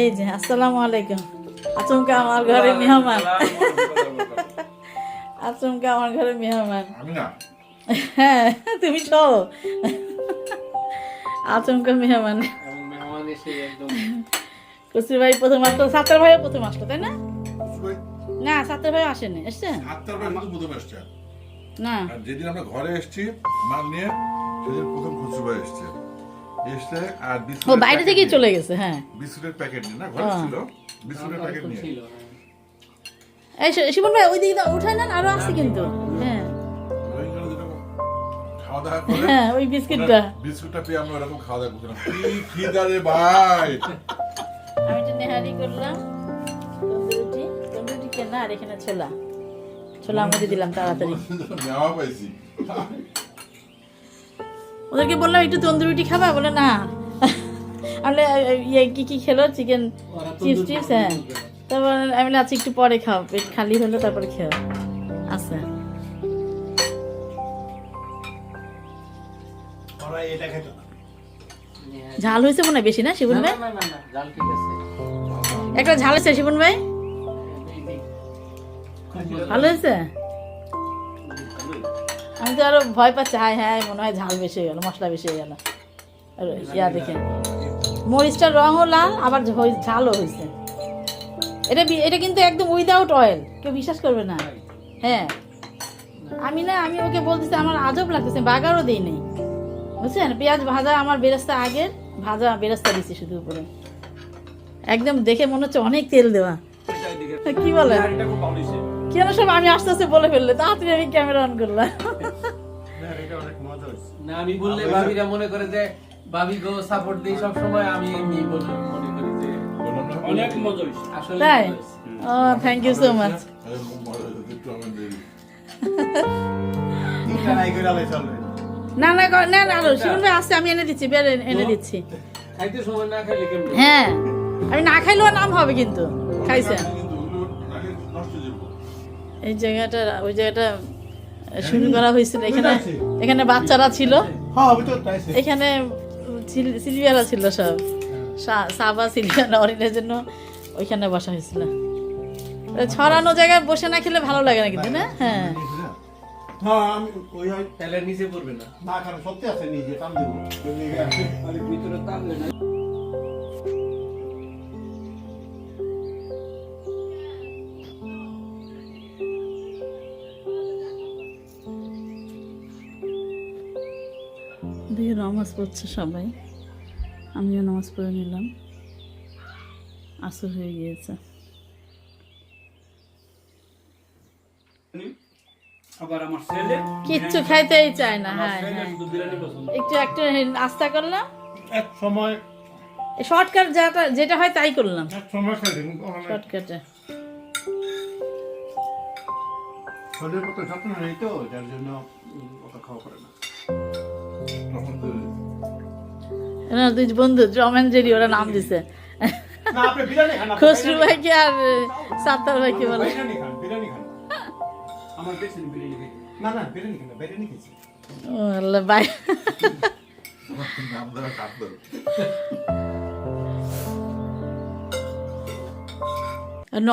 এই যে আসসালামু আলাইকুম। আচমকা আমার ঘরে মেহমান। আচমকা আমার ঘরে মেহমান। হ্যাঁ তুমি সহ আচমকা মেহমান। একদম ভাই প্রথম আসলো সাত্তার ভাইও প্রথম আসলো তাই না? না সাত্তার ভাই আসেনি এসছে প্রথম না। যেদিন আমরা ঘরে এসেছি মাল নিয়ে সেদিন প্রথম খুচরু ভাই এসছে। এসছে আর ও বাইরে থেকেই চলে গেছে হ্যাঁ। বিস্কুটের প্যাকেট নিয়ে না? ঘরে হ্যাঁ। ছিল। বিস্কুটের প্যাকেট নিয়ে। ছিল এই শিবন ভাই ওই দিকে উঠায় নেন আরও আসছে কিন্তু। হ্যাঁ। ওইখানে যেটা খাওয়া দাওয়া করে হ্যাঁ ওই বিস্কিটটা। বিস্কুটটা পেয়ে আমরা এরকম খাওয়া দাওয়া করছিলাম। কি খিদা রে ভাই! আমি একটা নেহারি করলাম তন্দুরুটি তন্দুরুটি কেনা আর এখানে ছোলা। ছোলা মধ্যে দিলাম তাড়াতাড়ি। নেওয়া পাইছি। ওদেরকে বললাম একটু তন্দুরুটি খাবা? বলে না। আমি ইয়ে কি কি খেলো? চিকেন চিপস টিপস হ্যাঁ। তারপর আমি বললাম, আচ্ছা একটু পরে খাও। পেট খালি হলে তারপরে খেও আচ্ছা। ঝাল হয়েছে মনে হয় বেশি না শিবন ভাই? আছে। একটা ঝাল হয়েছে শিবন ভাই? ভালো হয়েছে? আমি তো আরও ভয় পাচ্ছি হায় হ্যাঁ মনে হয় ঝাল বেশি হয়ে গেল মশলা বেশি হয়ে গেল। আর ইয়া দেখে। মরিচটার রঙও লাল আবার ঝালও হয়েছে। এটা এটা কিন্তু একদম উইদাউট অয়েল কেউ বিশ্বাস করবে না। হ্যাঁ। আমি না আমি ওকে বলতেছি আমার আজব লাগতেছে বাগারও দিই নেই। বুঝছেন? পেঁয়াজ ভাজা আমার বেরেস্তা আগের ভাজা বেরেস্তা দিছি শুধু উপরে। একদম দেখে মনে হচ্ছে অনেক তেল দেওয়া। কি বলে? কেন সব আমি আস্তে আস্তে বলে ফেললে? তাড়াতাড়ি আমি ক্যামেরা অন করলাম। না, আমি বললে ভাবিরা মনে করে যে ভাবি গো সাপোর্ট দিই সব সময় আমি এমনি বলে মনে করি যে অনেক মজা হয়েছে আসলে তাই? ও থ্যাংক ইউ সো মাচ না না না না শিবন ভাই আসছে আমি এনে দিচ্ছি বের এনে- দিচ্ছি। খাইতে সময় না খাইলে কেমন? হ্যাঁ আমি না খাইলেও নাম হবে কিন্তু হয়ে যাব। এই জায়গাটা ওই জায়গাটা শুরু করা হয়েছিল এখানে। এখানে বাচ্চারা ছিল। হ্যাঁ এখানে সিল- সিলভিয়ারা ছিল সব। সা- সাবা সিলভিয়ারা অরিনের জন্য ওইখানে বসা হয়েছিল। ছড়ানো জায়গায় বসে না খেলে ভালো লাগে না কিন্তু না? হ্যাঁ। হ্যাঁ আমি ওই হয় নিচে পড়বে না। না কারণ সত্যি আছে নিজে কাম দেবো। ভিতরে টানলে না। দিয়ে নামাজ পড়ছে সবাই। আমিও নামাজ পড়ে নিলাম। আসর হয়ে গিয়েছে। কিচ্ছু খাইতেই চায় না হ্যাঁ একটু একটু আস্তা করলাম। এক সময় শর্টকাট যেটা যেটা হয় তাই করলাম। শর্টকাটে। শরীরের প্রতি যত্ন নেই তো যার জন্য ওটা খাওয়া পড়ে না। না দুই বন্ধু জমেন জেরি ওরা নাম দিছে। না আপনি বিরিয়ানি খান আপনি খসরু ভাইকে আর সাত্তার ভাইকে খান। বলে। বিরিয়ানি খান আমার বেশি বিরিয়ানি খাই। না না বিরিয়ানি খান না, বিরিয়ানি খেয়েছি ও আল্লাহ কাঁদতো